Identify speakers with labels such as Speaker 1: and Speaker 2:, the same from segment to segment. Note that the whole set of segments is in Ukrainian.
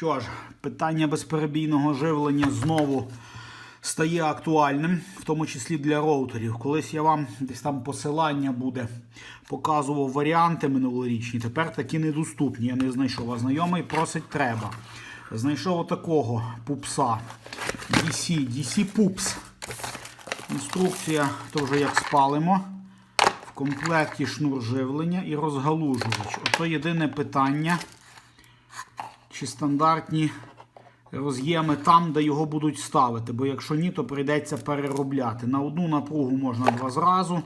Speaker 1: Що ж, питання безперебійного живлення знову стає актуальним, в тому числі для роутерів. Колись я вам десь там посилання буде, показував варіанти минулорічні. Тепер такі недоступні. Я не знайшов. А знайомий просить треба. Знайшов отакого пупса. DC, DC Pups. Інструкція то вже як спалимо. В комплекті шнур живлення і розгалужувач. Ото єдине питання чи стандартні роз'єми там, де його будуть ставити. Бо якщо ні, то прийдеться переробляти. На одну напругу можна два зразу,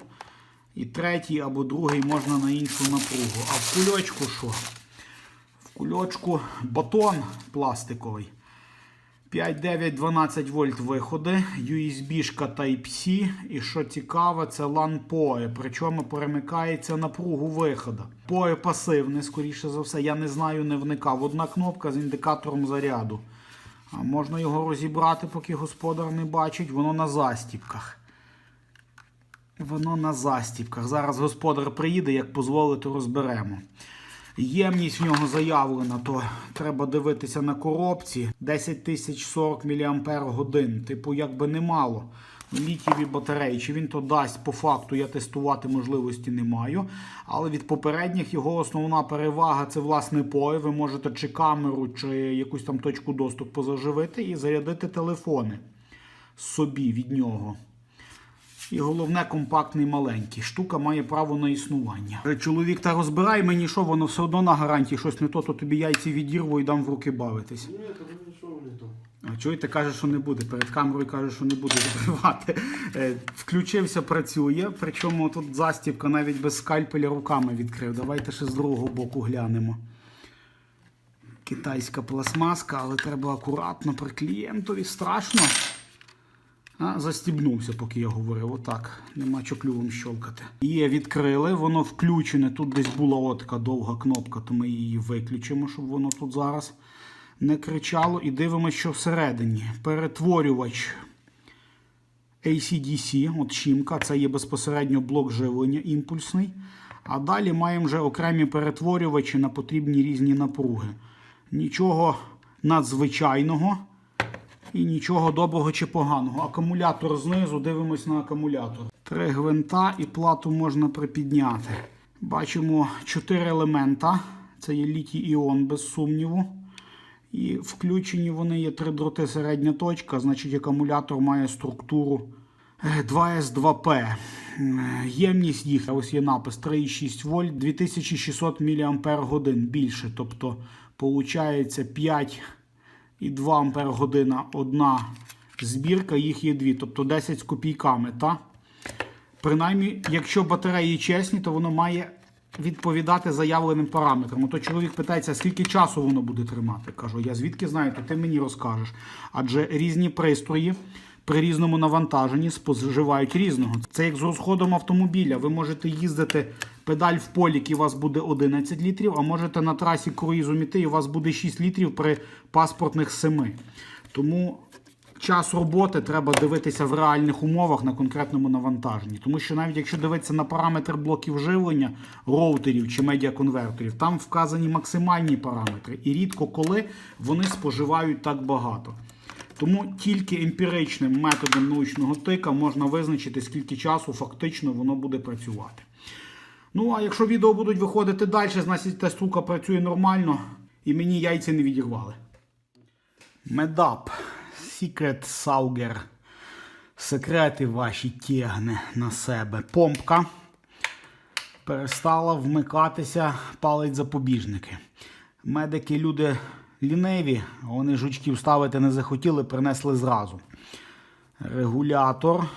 Speaker 1: і третій або другий можна на іншу напругу. А в кульочку що? В кульочку батон пластиковий. 5, 9, 12 вольт виходи, USB-шка Type-C, і що цікаво, це LAN POE, причому перемикається напругу виходу. POE пасивне, скоріше за все, я не знаю, не вникав. Одна кнопка з індикатором заряду. А можна його розібрати, поки господар не бачить, воно на застіпках. Воно на застіпках. Зараз господар приїде, як дозволить, то розберемо. Ємність в нього заявлена, то треба дивитися на коробці. 10 тисяч 40 мАч. Типу, якби немало. Літієві батареї. Чи він то дасть по факту, я тестувати можливості не маю. Але від попередніх його основна перевага це власне POE. Ви можете чи камеру, чи якусь там точку доступу заживити і зарядити телефони собі від нього. І головне, компактний маленький. Штука має право на існування. Е, Чоловік та розбирай мені, що воно все одно на гарантії щось не то, то тобі яйці відірву і дам в руки бавитись.
Speaker 2: Ні, то нічого не то.
Speaker 1: А чого ти кажеш, що не буде? Перед камерою каже, що не буде закривати. Е, Включився, працює. Причому тут застібка навіть без скальпеля руками відкрив. Давайте ще з другого боку глянемо. Китайська пластмаска, але треба акуратно при клієнтові. Страшно. А, застібнувся, поки я говорив. Отак. Нема що клювом щолкати. Є, відкрили, воно включене. Тут десь була от така довга кнопка, то ми її виключимо, щоб воно тут зараз не кричало. І дивимося, що всередині. Перетворювач ACDC, от Чімка, це є безпосередньо блок живлення імпульсний. А далі маємо вже окремі перетворювачі на потрібні різні напруги. Нічого надзвичайного і нічого доброго чи поганого. Акумулятор знизу, дивимось на акумулятор. Три гвинта і плату можна припідняти. Бачимо чотири елемента. Це є літій іон, без сумніву. І включені вони є три дроти середня точка, значить акумулятор має структуру е, 2С2П. Е, Ємність їх, ось є напис 3,6 вольт, 2600 мАч більше. Тобто, виходить 5 і 2 ампер година одна збірка, їх є дві, тобто 10 з копійками. Та? Принаймні, якщо батареї чесні, то воно має відповідати заявленим параметрам. То чоловік питається, скільки часу воно буде тримати. Кажу, я звідки знаю, то ти мені розкажеш. Адже різні пристрої при різному навантаженні споживають різного. Це як з розходом автомобіля. Ви можете їздити педаль в полік, і у вас буде 11 літрів, а можете на трасі круїзу міти, і у вас буде 6 літрів при паспортних 7. Тому час роботи треба дивитися в реальних умовах на конкретному навантаженні. Тому що навіть якщо дивитися на параметри блоків живлення, роутерів чи медіаконвертерів, там вказані максимальні параметри. І рідко коли вони споживають так багато. Тому тільки емпіричним методом научного тика можна визначити, скільки часу фактично воно буде працювати. Ну, а якщо відео будуть виходити далі, значить та штука працює нормально і мені яйця не відірвали. Медап. Secret Sauger. Секрети ваші тягне на себе. Помпка. Перестала вмикатися, палить запобіжники. Медики люди ліниві, вони жучків ставити не захотіли, принесли зразу. Регулятор.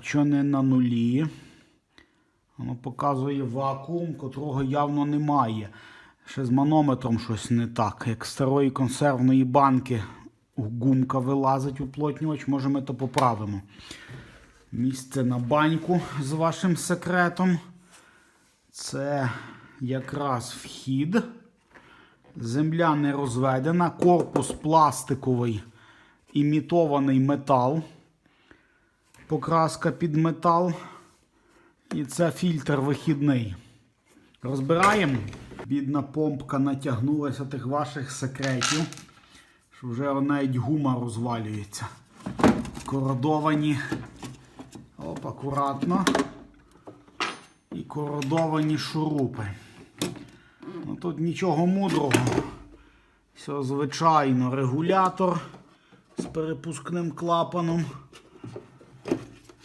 Speaker 1: Що не на нулі? Воно показує вакуум, котрого явно немає. Ще з манометром щось не так. Як з старої консервної банки гумка вилазить уплотнювач, може ми то поправимо. Місце на баньку з вашим секретом. Це якраз вхід. Земля не розведена, корпус пластиковий, імітований метал. Покраска під метал. І це фільтр вихідний. Розбираємо. Бідна помпка натягнулася тих ваших секретів, що вже навіть гума розвалюється. Кородовані. Оп, акуратно. І кородовані шурупи. Ну, тут нічого мудрого. Все звичайно, регулятор з перепускним клапаном.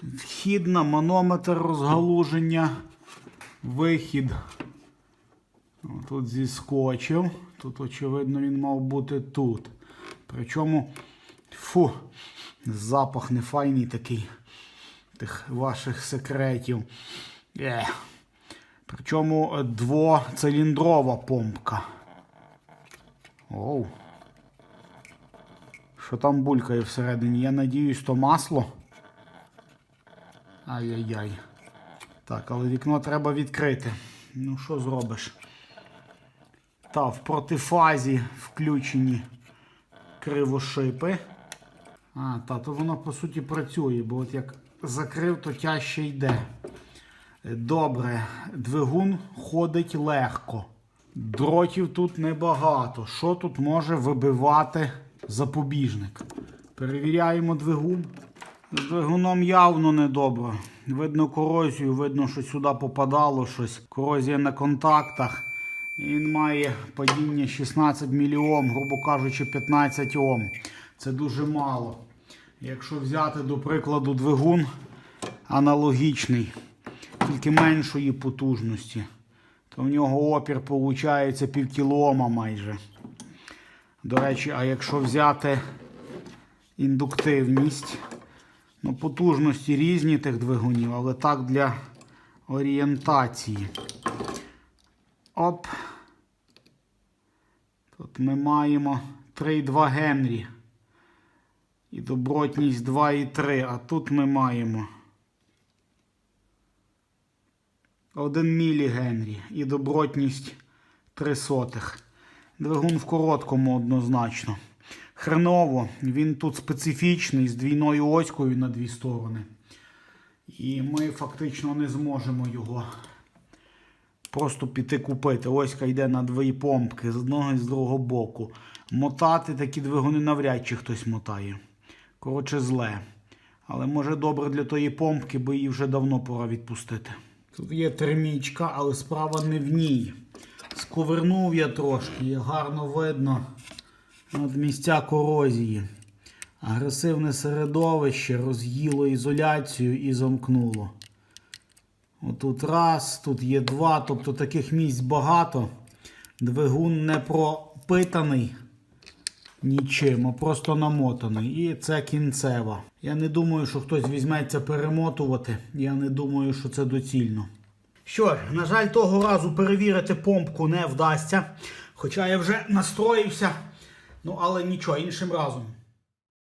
Speaker 1: Вхід на манометр розгалуження. Вихід. Тут зіскочив. Тут, очевидно, він мав бути тут. Причому, фу, запах нефайний такий тих ваших секретів. Е. Причому е, двоциліндрова помпка. Оу. Що там булькає всередині? Я надіюсь, то масло. Ай-яй-яй. Так, але вікно треба відкрити. Ну, що зробиш? Та, в протифазі включені кривошипи. А, та, то воно по суті працює, бо от як закрив, то тяжче йде. Добре, двигун ходить легко. Дротів тут небагато. Що тут може вибивати запобіжник? Перевіряємо двигун. З двигуном явно недобре. Видно корозію, видно, що сюди попадало щось. Корозія на контактах. Він має падіння 16 мільйом, грубо кажучи, 15 Ом. Це дуже мало. Якщо взяти, до прикладу, двигун аналогічний, тільки меншої потужності, то в нього опір виходить пів кілоома майже. До речі, а якщо взяти індуктивність, ну, потужності різні тих двигунів, але так для орієнтації. Оп. Тут ми маємо 3,2 Генрі. І добротність 2,3. А тут ми маємо 1 мілі Генрі і добротність 3 сотих. Двигун в короткому однозначно. Хреново, він тут специфічний з двійною оською на дві сторони. І ми фактично не зможемо його просто піти купити. Оська йде на дві помпки з одного і з другого боку. Мотати такі двигуни навряд чи хтось мотає. Коротше, зле. Але може добре для тої помпки, бо її вже давно пора відпустити. Тут є термічка, але справа не в ній. Сковернув я трошки, гарно видно от місця корозії. Агресивне середовище роз'їло ізоляцію і замкнуло. Отут раз, тут є два, тобто таких місць багато. Двигун не пропитаний нічим, а просто намотаний. І це кінцева. Я не думаю, що хтось візьметься перемотувати. Я не думаю, що це доцільно. Що, на жаль, того разу перевірити помпку не вдасться. Хоча я вже настроївся. Ну, але нічого, іншим разом.